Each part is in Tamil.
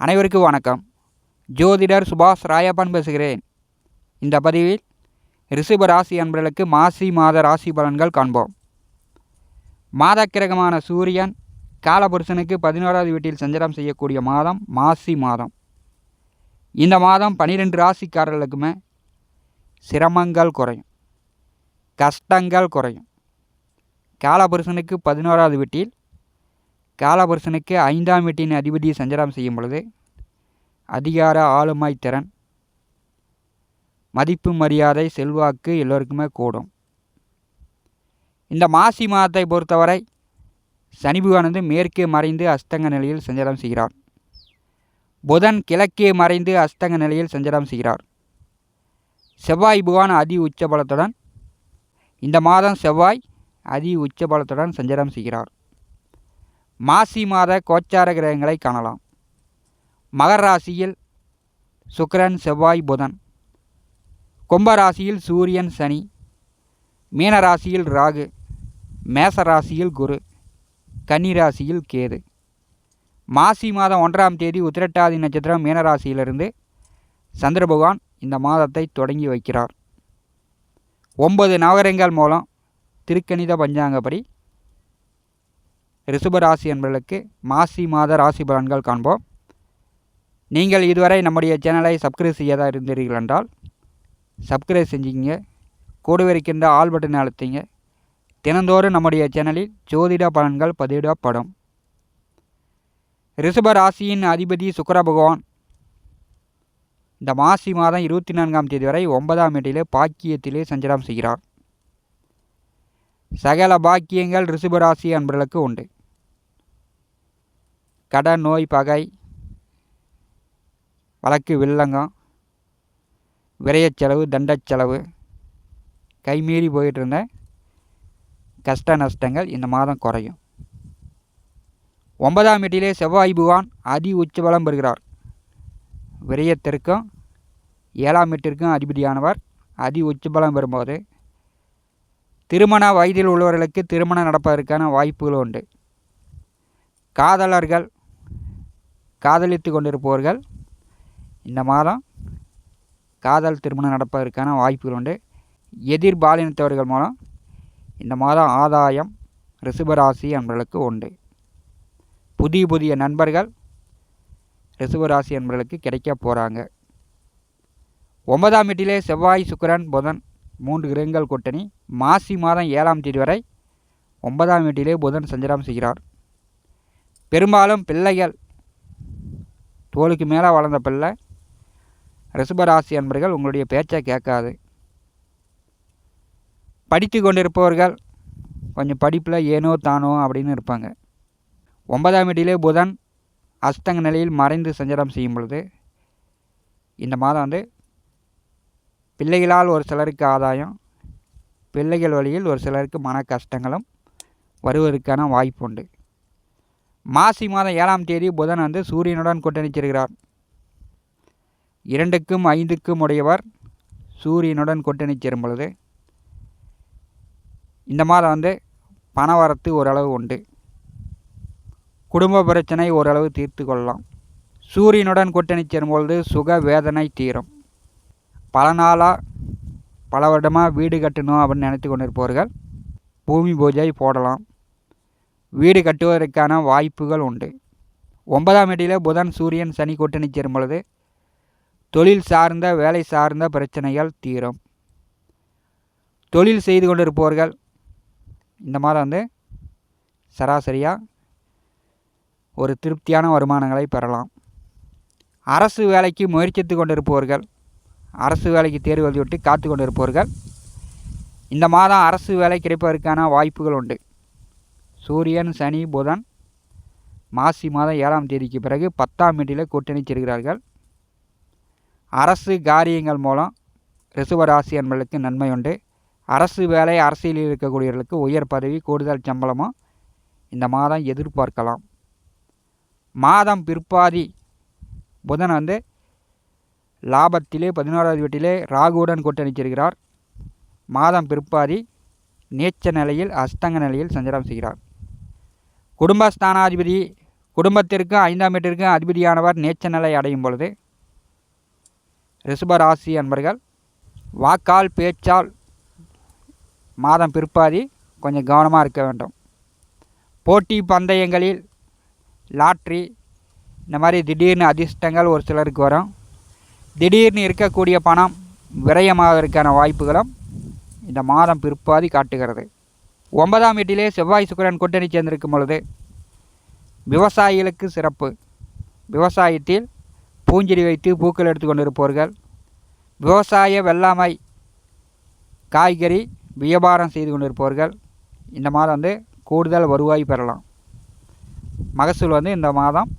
அனைவருக்கும் வணக்கம். ஜோதிடர் சுபாஷ் ராயப்பன் பேசுகிறேன். இந்த பதிவில் ரிஷப ராசி அன்பர்களுக்கு மாசி மாத ராசி பலன்கள் காண்போம். மாதக்கிரகமான சூரியன் காலபுருஷனுக்கு பதினோராவது வீட்டில் சஞ்சாரம் செய்யக்கூடிய மாதம் மாசி மாதம். இந்த மாதம் பன்னிரெண்டு ராசிக்காரர்களுக்குமே சிரமங்கள் குறையும். கஷ்டங்கள் குறையும். காலபுருஷனுக்கு பதினோராவது வீட்டில் காலபுருஷனுக்கு ஐந்தாம் வீட்டின் அதிபதி சஞ்சாரம் செய்யும் பொழுது அதிகார ஆளுமை திறன். மதிப்பு மரியாதை செல்வாக்கு எல்லோருக்குமே கூடும். இந்த மாசி மாதத்தை பொறுத்தவரை சனி பகவானது மேற்கே மறைந்து அஸ்தங்க நிலையில் சஞ்சாரம் செய்கிறார். புதன் கிழக்கே மறைந்து அஸ்தங்க நிலையில் சஞ்சாரம் செய்கிறார். செவ்வாய் புகான் அதி உச்சபலத்துடன் இந்த மாதம் செவ்வாய் அதி உச்சபலத்துடன் சஞ்சாரம் செய்கிறார். மாசி மாத கோச்சார கிரகங்களை காணலாம். மகர ராசியில் சுக்கிரன் செவ்வாய் புதன். கும்பராசியில் சூரியன் சனி. மீன ராசியில் ராகு. மேச ராசியில் குரு. கன்னி ராசியில் கேது. மாசி மாதம் ஒன்றாம் தேதி உத்திரட்டாதி நட்சத்திரம் மீனராசியிலிருந்து சந்திர பகவான் இந்த மாதத்தை தொடங்கி வைக்கிறார். ஒன்பது நவகரங்கள் மூலம் திருக்கணித பஞ்சாங்கப்படி ரிஷபராசி என்பவர்களுக்கு மாசி மாத ராசி பலன்கள் காண்போம். நீங்கள் இதுவரை நம்முடைய சேனலை சப்ஸ்கிரைப் செய்யாத இருந்தீர்கள் என்றால் சப்ஸ்கிரைப் செஞ்சுக்கிங்க கூடவே இருக்கின்ற ஆல் பட்டன் அழுத்திங்க. தினந்தோறும் நம்முடைய சேனலில் ஜோதிட பலன்கள் பதிவிடப்படும். ரிஷப ராசியின் அதிபதி சுக்கர பகவான். இந்த மாசி மாதம் இருபத்தி நான்காம் தேதி வரை ஒன்பதாம் வீட்டிலே பாக்கியத்திலே சஞ்சலம் செய்கிறார். சகல பாக்கியங்கள் ரிஷபராசி அன்பர்களுக்கு உண்டு. கடன் நோய் பகை வழக்கு வில்லங்கம் விரயச் செலவு கைமீறி போயிட்டு இருந்த கஷ்ட நஷ்டங்கள் இந்த மாதம் குறையும். ஒன்பதாம் வீட்டிலே செவ்வாய் புவான் அதி உச்சபலம் பெறுகிறார். விரயத்திற்கும் ஏழாம் வீட்டிற்கும் அதிபதியானவர் அதி உச்சபலம் பெறும்போது திருமண வயதில் உள்ளவர்களுக்கு திருமணம் நடப்பதற்கான வாய்ப்புகள் உண்டு. காதலர்கள் காதலித்து கொண்டிருப்பவர்கள் இந்த மாதம் காதல் திருமணம் நடப்பதற்கான வாய்ப்புகள் உண்டு. எதிர்பாலினத்தவர்கள் மூலம் இந்த மாதம் ஆதாயம் ரிஷபராசி என்பவர்களுக்கு உண்டு. புதிய புதிய நண்பர்கள் ரிஷபராசி என்பவர்களுக்கு கிடைக்க போகிறாங்க ஒன்பதாம் வீட்டிலே செவ்வாய் சுக்கரன் புதன் மூன்று கிரகங்கள் கூட்டணி. மாசி மாதம் ஏழாம் தேதி வரை ஒன்பதாம் வீட்டிலே புதன் சஞ்சாரம் செய்கிறார். பெரும்பாலும் பிள்ளைகள் தோளுக்கு மேலே வளர்ந்த பிள்ளை ரிஷபராசி அன்பர்கள் உங்களுடைய பேச்சை கேட்காது. படித்து கொண்டிருப்பவர்கள் கொஞ்சம் படிப்பில் ஏனோ தானோ அப்படின்னு இருப்பாங்க. ஒன்பதாம் வீட்டிலே புதன் அஸ்தங்க நிலையில் மறைந்து சஞ்சாரம் செய்யும் பொழுது இந்த மாதம் வந்து பிள்ளைகளால் ஒரு சிலருக்கு ஆதாயம் பிள்ளைகள் வழியில் ஒரு சிலருக்கு மன கஷ்டங்களும் வருவதற்கான வாய்ப்பு உண்டு. மாசி மாதம் ஏழாம் தேதி புதன் வந்து சூரியனுடன் கூட்டணி இரண்டுக்கும் ஐந்துக்கும் உடையவர் சூரியனுடன் கூட்டணி சேரும் பொழுது இந்த மாதம் வந்து பணவரத்து ஓரளவு உண்டு. குடும்ப பிரச்சனை ஓரளவு தீர்த்து கொள்ளலாம். சூரியனுடன் கூட்டணி சேரும்பொழுது சுக வேதனை தீரும். பல நாளாக பல வருடமாக வீடு கட்டணும் அப்படின்னு நினைத்து கொண்டிருப்பவர்கள் பூமி பூஜை போடலாம். வீடு கட்டுவதற்கான வாய்ப்புகள் உண்டு. ஒன்பதாம் இடையில் புதன் சூரியன் சனி கூட்டணி சேரும் பொழுது தொழில் சார்ந்த வேலை சார்ந்த பிரச்சனைகள் தீரும். தொழில் செய்து கொண்டிருப்பவர்கள் இந்த மாதம் வந்து சராசரியாக ஒரு திருப்தியான வருமானங்களை பெறலாம். அரசு வேலைக்கு முயற்சித்து கொண்டிருப்பவர்கள் அரசு வேலைக்கு தேர்வு எழுதிவிட்டு காத்து கொண்டிருப்பவர்கள் இந்த மாதம் அரசு வேலை கிடைப்பதற்கான வாய்ப்புகள் உண்டு. சூரியன் சனி புதன் மாசி மாதம் ஏழாம் தேதிக்கு பிறகு பத்தாம் வீட்டில் கூட்டணி செல்கிறார்கள் அரசு காரியங்கள் மூலம் ரிசுவராசி என்பதற்கு நன்மை உண்டு. அரசு வேலை அரசியலில் இருக்கக்கூடியவர்களுக்கு உயர் பதவி கூடுதல் சம்பளமும் இந்த மாதம் எதிர்பார்க்கலாம். மாதம் பிற்பாதி புதன் வந்து லாபத்திலே பதினோராவது வீட்டிலே ராகுவுடன் கூட்டணி மாதம் பிற்பாதி நீச்ச நிலையில் அஸ்தங்க நிலையில் சஞ்சாரம் செய்கிறார். குடும்பஸ்தானாதிபதி குடும்பத்திற்கும் ஐந்தாம் வீட்டிற்கும் அதிபதியானவர் நீச்ச நிலை அடையும் பொழுது ரிஷபராசி அன்பர்கள் வாக்கால் பேச்சால் மாதம் பிற்பாதி கொஞ்சம் கவனமாக இருக்க வேண்டும். போட்டி பந்தயங்களில் லாட்ரி இந்த மாதிரி திடீர்னு அதிர்ஷ்டங்கள் ஒரு சிலருக்கு வரும். திடீர்னு இருக்கக்கூடிய பணம் விரயமாவதற்கான வாய்ப்புகளும் இந்த மாதம் பிற்பாதி காட்டுகிறது. ஒன்பதாம் வீட்டிலே செவ்வாய் சுக்கிரன் கூட்டணி சேர்ந்திருக்கும் பொழுது விவசாயிகளுக்கு சிறப்பு. விவசாயத்தில் பூஞ்செடி வைத்து பூக்கள் எடுத்து கொண்டிருப்பவர்கள் விவசாய வெள்ளாமை காய்கறி வியாபாரம் செய்து கொண்டிருப்பவர்கள் இந்த மாதம் வந்து கூடுதல் வருவாய் பெறலாம். மகசூல் வந்து இந்த மாதம்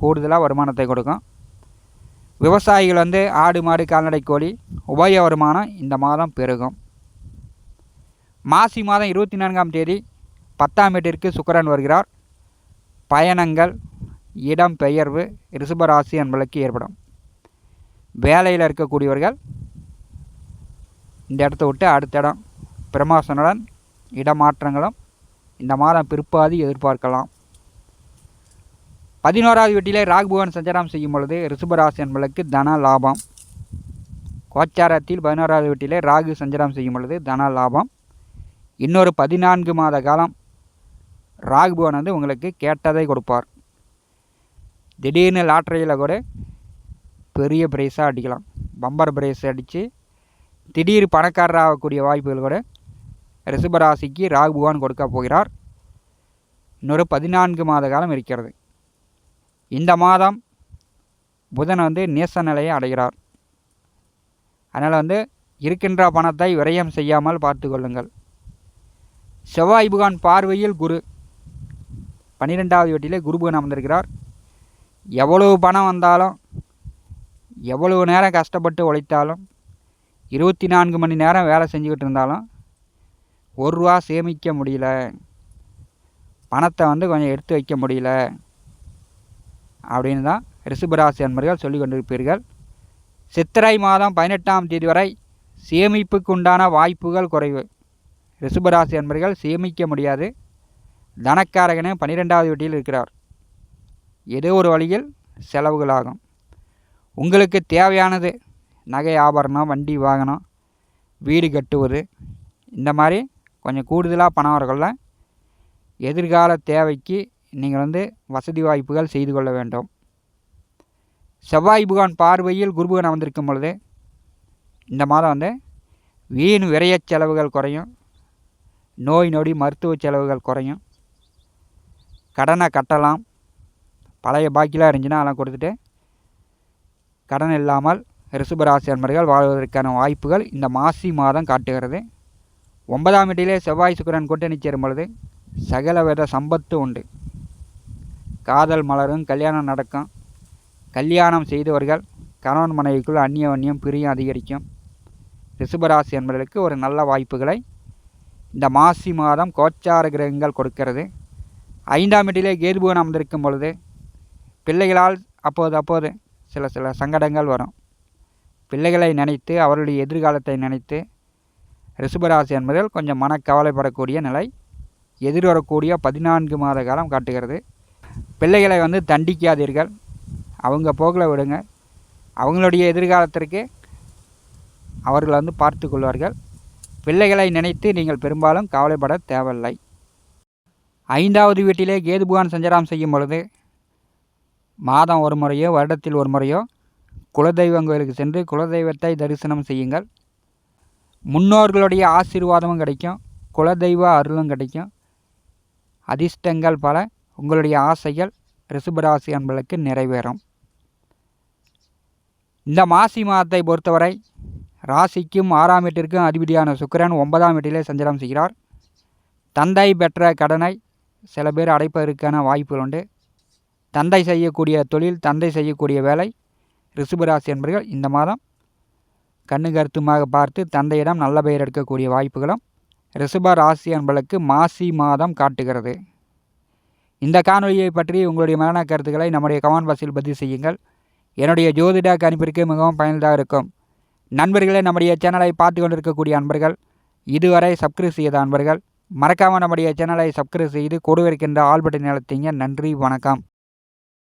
கூடுதலாக வருமானத்தை கொடுக்கும். விவசாயிகள் வந்து ஆடு மாடு கால்நடை கோழி உபய வருமானம் இந்த மாதம் பெருகும். மாசி மாதம் இருபத்தி நான்காம் தேதி பத்தாம் வீட்டிற்கு சுக்கரன் வருகிறார். பயணங்கள் இடம் பெயர்வு ரிஷபராசி என்பதற்கு ஏற்படும். வேலையில் இருக்கக்கூடியவர்கள் இந்த இடத்த விட்டு அடுத்த இடம். பிரமாசனுடன் இடமாற்றங்களும் இந்த மாதம் பிற்பாதி எதிர்பார்க்கலாம். பதினோராவது வீட்டிலே ராகுபவன் சஞ்சாரம் செய்யும் பொழுது ரிஷபராசி என்பதற்கு தன லாபம். கோச்சாரத்தில் பதினோராவது வீட்டிலே ராகு சஞ்சாரம் செய்யும் பொழுது தன லாபம். இன்னொரு பதினான்கு மாத காலம் ராகுபவன் வந்து உங்களுக்கு கேட்டதை கொடுப்பார். திடீர்னு லாட்டரியில் கூட பெரிய ப்ரைஸாக அடிக்கலாம். பம்பர் ப்ரைஸ் அடித்து திடீர் பணக்காரர் ஆகக்கூடிய வாய்ப்புகள் கூட ரிஷபராசிக்கு ராகு பகவான் கொடுக்க போகிறார். இன்னொரு பதினான்கு மாத காலம் இருக்கிறது. இந்த மாதம் புதன் வந்து நேச நிலையை அடைகிறார். அதனால் வந்து இருக்கின்ற பணத்தை விரயம் செய்யாமல் பார்த்து கொள்ளுங்கள். செவ்வாய் புகான் பார்வையில் குரு. பன்னிரெண்டாவது வீட்டிலே குருபுகன் அமர்ந்திருக்கிறார். எவ்வளவு பணம் வந்தாலும் எவ்வளவு நேரம் கஷ்டப்பட்டு உழைத்தாலும் இருபத்தி நான்கு மணி நேரம் வேலை செஞ்சுக்கிட்டு இருந்தாலும் ஒரு ரூபா சேமிக்க முடியல. பணத்தை வந்து கொஞ்சம் எடுத்து வைக்க முடியல. அப்படின்னு தான் ரிஷபராசி அன்பர்கள் சொல்லி கொண்டிருப்பீர்கள். சித்திரை மாதம் பதினெட்டாம் தேதி வரை சேமிப்புக்கு உண்டான வாய்ப்புகள் குறைவு. ரிஷபராசி அன்பர்கள் சேமிக்க முடியாது. தனக்காரகனே பன்னிரெண்டாவது வீட்டில் இருக்கிறார். ஏதோ ஒரு வழியில் செலவுகளாகும். உங்களுக்கு தேவையானது நகை ஆபரணம் வண்டி வாகனம் வீடு கட்டுவது இந்த மாதிரி கொஞ்சம் கூடுதலாக பணம் வரக்குள்ள எதிர்கால தேவைக்கு நீங்கள் வந்து வசதி வாய்ப்புகள் செய்து கொள்ள வேண்டும். செவ்வாய் புகான் பார்வையில் குருபுகன் அமர்ந்திருக்கும் பொழுது இந்த மாதம் வந்து வீண் விரைய செலவுகள் குறையும். நோய் நொடி மருத்துவ செலவுகள் குறையும். கடனை கட்டலாம். பழைய பாக்கிலாம் இருந்துச்சுன்னா அதெல்லாம் கொடுத்துட்டு கடன் இல்லாமல் ரிஷபராசி அன்பர்கள் வாழ்வதற்கான வாய்ப்புகள் இந்த மாசி மாதம் காட்டுகிறது. ஒன்பதாம் வீட்டிலே செவ்வாய் சுக்கரன் கூட்டணி சேரும் பொழுது சகல வித சம்பத்து உண்டு. காதல் மலரும் கல்யாணம் நடக்கும். கல்யாணம் செய்தவர்கள் கணவன் மனைவிக்குள் அந்நிய வன்னியம் பிரியம் அதிகரிக்கும். ரிஷபராசி என்பதற்கு ஒரு நல்ல வாய்ப்புகளை இந்த மாசி மாதம் கோச்சார கிரகங்கள் கொடுக்கிறது. ஐந்தாம் வீட்டிலே கேதுபுவன் அமர்ந்திருக்கும் பொழுது பிள்ளைகளால் அப்போது அப்போது சில சில சங்கடங்கள் வரும். பிள்ளைகளை நினைத்து அவருடைய எதிர்காலத்தை நினைத்து ரிஷபராசி என்பதில் கொஞ்சம் மனக்கவலைப்படக்கூடிய நிலை எதிர்வரக்கூடிய பதினான்கு மாத காலம் காட்டுகிறது. பிள்ளைகளை வந்து தண்டிக்காதீர்கள். அவங்க போக்கில் விடுங்க. அவங்களுடைய எதிர்காலத்திற்கு அவர்கள் வந்து பார்த்து கொள்வார்கள். பிள்ளைகளை நினைத்து நீங்கள் பெரும்பாலும் கவலைப்பட தேவையில்லை. ஐந்தாவது வீட்டிலே கேதுபுகான் சஞ்சராம் செய்யும் பொழுது மாதம் ஒரு முறையோ வருடத்தில் ஒரு முறையோ குலதெய்வம் கோயிலுக்கு சென்று குலதெய்வத்தை தரிசனம் செய்யுங்கள். முன்னோர்களுடைய ஆசீர்வாதமும் கிடைக்கும். குலதெய்வ அருளும் கிடைக்கும். அதிர்ஷ்டங்கள் பல. உங்களுடைய ஆசைகள் ரிசுபராசி அன்பளுக்கு நிறைவேறும். இந்த மாசி மாதத்தை பொறுத்தவரை ராசிக்கும் ஆறாம் வீட்டிற்கும் அதிபதியான சுக்கிரன் ஒன்பதாம் வீட்டிலே சஞ்சலம் செய்கிறார். தந்தை பெற்ற கடனை சில பேர் அடைப்பதற்கான வாய்ப்புகள் உண்டு. தந்தை செய்யக்கூடிய தொழில் தந்தை செய்யக்கூடிய வேலை ரிஷபராசி என்பர்கள் இந்த மாதம் கண்ணு கருத்துமாக பார்த்து தந்தையிடம் நல்ல பெயர் எடுக்கக்கூடிய வாய்ப்புகளும் ரிஷப ராசி என்பதற்கு மாசி மாதம் காட்டுகிறது. இந்த காணொலியை பற்றி உங்களுடைய மரண கருத்துக்களை நம்முடைய கமெண்ட் பாக்ஸில் பதிவு செய்யுங்கள். என்னுடைய ஜோதிட கணிப்பிற்கு மிகவும் பயனுள்ளதாக இருக்கும். நண்பர்களே நம்முடைய சேனலை பார்த்து கொண்டிருக்கக்கூடிய அன்பர்கள் இதுவரை சப்ஸ்கிரைப் செய்த அன்பர்கள் மறக்காமல் நம்முடைய சேனலை சப்ஸ்கிரைப் செய்து கொடுவிருக்கின்ற ஆல்பட்டை நிலத்தீங்க நன்றி வணக்கம்.